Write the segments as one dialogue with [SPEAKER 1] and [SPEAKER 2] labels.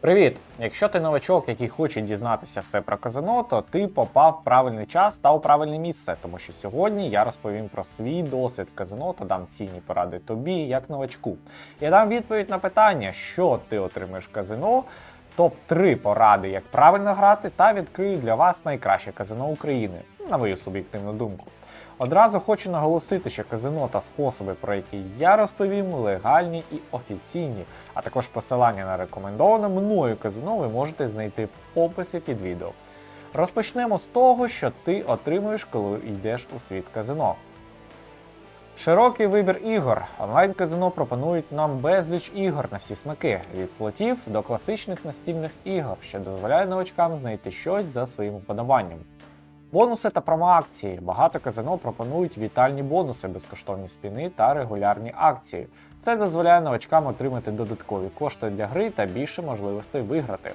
[SPEAKER 1] Привіт! Якщо ти новачок, який хоче дізнатися все про казино, то ти попав в правильний час та у правильне місце, тому що сьогодні я розповім про свій досвід в казино та дам цінні поради тобі як новачку. Я дам відповідь на питання, що ти отримаєш в казино, топ-3 поради, як правильно грати, та відкрию для вас найкраще казино України, на мою суб'єктивну думку. Одразу хочу наголосити, що казино та способи, про які я розповім, легальні і офіційні, а також посилання на рекомендоване мною казино ви можете знайти в описі під відео. Розпочнемо з того, що ти отримуєш, коли йдеш у світ казино. Широкий вибір ігор. Онлайн-казино пропонують нам безліч ігор на всі смаки, від флотів до класичних настільних ігор, що дозволяє новачкам знайти щось за своїм вподобанням. Бонуси та промоакції. Багато казино пропонують вітальні бонуси, безкоштовні спіни та регулярні акції. Це дозволяє новачкам отримати додаткові кошти для гри та більше можливостей виграти.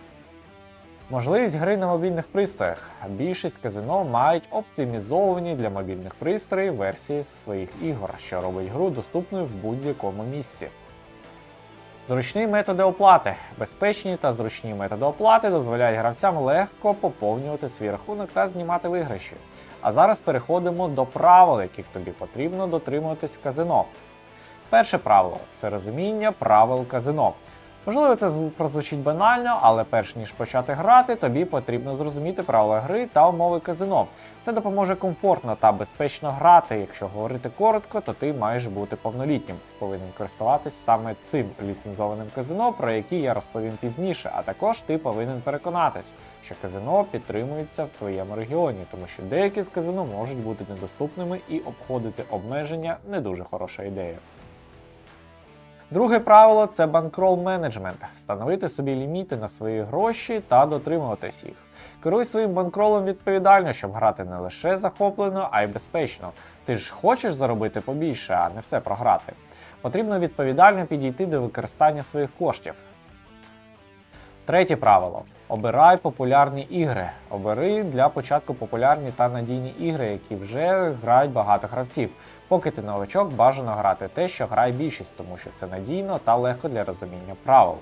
[SPEAKER 1] Можливість гри на мобільних пристроях. Більшість казино мають оптимізовані для мобільних пристроїв версії своїх ігор, що робить гру доступною в будь-якому місці. Зручні методи оплати. Безпечні та зручні методи оплати дозволяють гравцям легко поповнювати свій рахунок та знімати виграші. А зараз переходимо до правил, яких тобі потрібно дотримуватись в казино. Перше правило це розуміння правил казино. Можливо, це прозвучить банально, але перш ніж почати грати, тобі потрібно зрозуміти правила гри та умови казино. Це допоможе комфортно та безпечно грати. Якщо говорити коротко, то ти маєш бути повнолітнім. Повинен користуватись саме цим ліцензованим казино, про який я розповім пізніше. А також ти повинен переконатись, що казино підтримується в твоєму регіоні, тому що деякі з казино можуть бути недоступними і обходити обмеження не дуже хороша ідея. Друге правило це банкрол менеджмент. Встановити собі ліміти на свої гроші та дотримуватись їх. Керуй своїм банкролом відповідально, щоб грати не лише захоплено, а й безпечно. Ти ж хочеш заробити побільше, а не все програти. Потрібно відповідально підійти до використання своїх коштів. Третє правило: обирай популярні ігри. Обери для початку популярні та надійні ігри, які вже грають багато гравців. Поки ти новачок, бажано грати те, що грає більшість, тому що це надійно та легко для розуміння правил.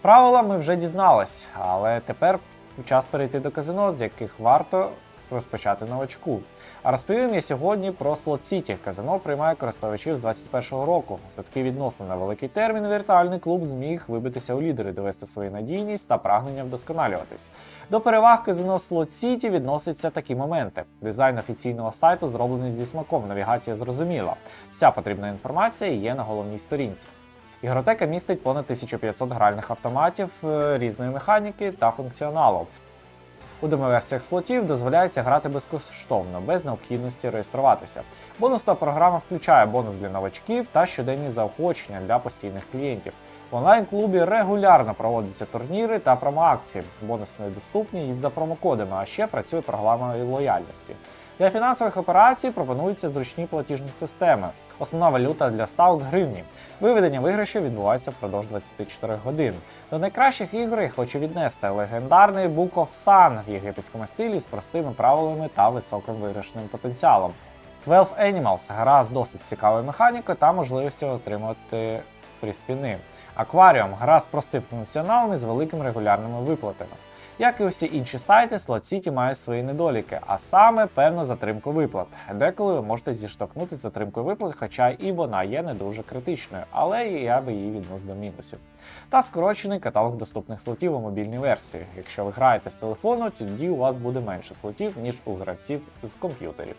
[SPEAKER 1] Правила ми вже дізнались, але тепер час перейти до казино, з яких варто розпочати новачку. А розповім я сьогодні про Slot City. Казино приймає користувачів з 2021 року. За такий відносно на великий термін віртуальний клуб зміг вибитися у лідери, довести свою надійність та прагнення вдосконалюватись. До переваг казино Slot City відносяться такі моменти. Дизайн офіційного сайту зроблений зі смаком, навігація зрозуміла. Вся потрібна інформація є на головній сторінці. Ігротека містить понад 1500 гральних автоматів е, різної механіки та функціоналу. У демоверсіях слотів дозволяється грати безкоштовно, без необхідності реєструватися. Бонусна програма включає бонус для новачків та щоденні заохочення для постійних клієнтів. В онлайн-клубі регулярно проводяться турніри та промоакції. Бонуси недоступні із-за промокодами, а ще працює програма лояльності. Для фінансових операцій пропонуються зручні платіжні системи. Основна валюта для ставок гривні. Виведення виграшів відбувається впродовж 24 годин. До найкращих ігор я хочу віднести легендарний Book of Sun в єгипетському стилі з простими правилами та високим виграшним потенціалом. 12 Animals гра з досить цікавою механікою та можливістю отримати фріспіни. Акваріум гра з простим функціоналом і з великими регулярними виплатами. Як і усі інші сайти, SlotCity має свої недоліки, а саме певну затримку виплат. Деколи ви можете зіштовхнутися з затримкою виплат, хоча і вона є не дуже критичною, але я би її відносив до мінусів. Та скорочений каталог доступних слотів у мобільній версії. Якщо ви граєте з телефону, тоді у вас буде менше слотів, ніж у гравців з комп'ютерів.